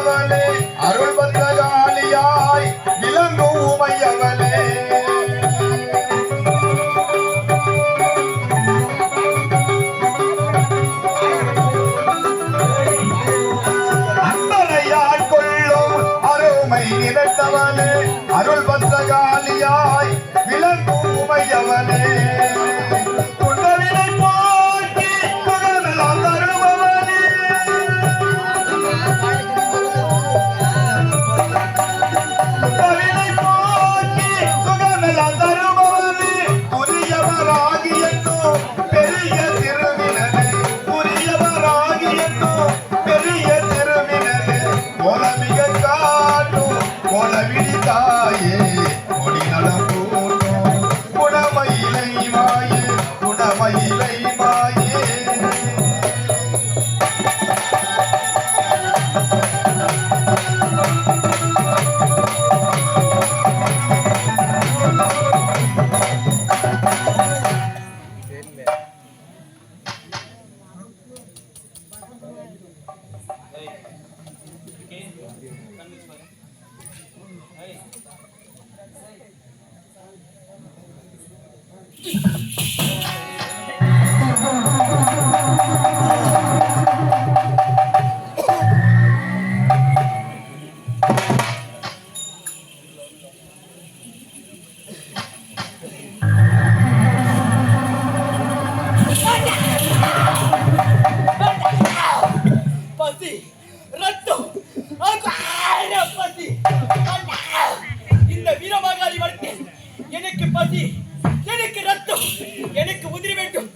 அருள் பத்திரகாளியாய் விளங்கும் உமையவளே அன்பரையாய் கொள்ளும் அருமை நினைத்தவனே அருள் விளங்கும் உமையவனே 越来越大耶 இந்த வீரமாகாளி வளர்த்தேன் எனக்கு பசி. எனக்கு உதிரி வேண்டும்.